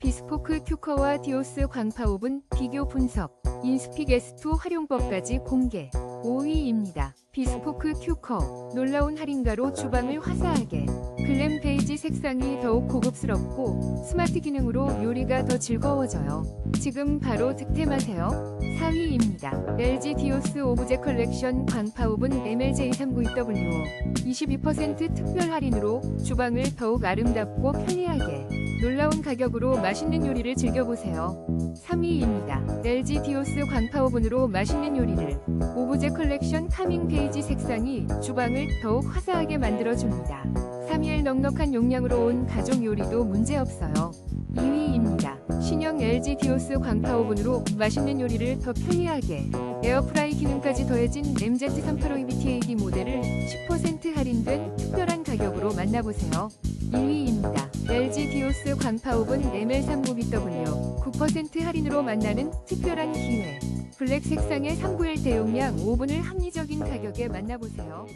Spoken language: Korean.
비스포크 큐커와 디오스 광파 오븐 비교 분석, 인스픽 S2 활용법까지 공개. 5위입니다. 비스포크 큐커, 놀라운 할인가로 주방을 화사하게. 글램 베이지 색상이 더욱 고급스럽고 스마트 기능으로 요리가 더 즐거워져요. 지금 바로 득템하세요. 4위입니다. LG 디오스 오브제 컬렉션 광파 오븐 MLJ392WO 22% 특별 할인으로 주방을 더욱 아름답고 편리하게 놀라운 가격으로 맛있는 요리를 즐겨보세요. 3위입니다. LG 디오스 광파 오븐으로 맛있는 요리를 오브제 컬렉션 카밍 베이지 색상이 주방을 더욱 화사하게 만들어줍니다. 3일 넉넉한 용량으로 온 가족 요리도 문제없어요. 2위입니다. 신형 LG 디오스 광파 오븐으로 맛있는 요리를 더 편리하게 에어프라이 기능까지 더해진 MZ385EBTAD 모델을 10% 할인된 특별한 가격으로 만나보세요. 2위입니다. LG 디오스 광파 오븐 ML392W 9% 할인으로 만나는 특별한 기회. 블랙 색상의 391 대용량 오븐을 합리적인 가격에 만나보세요.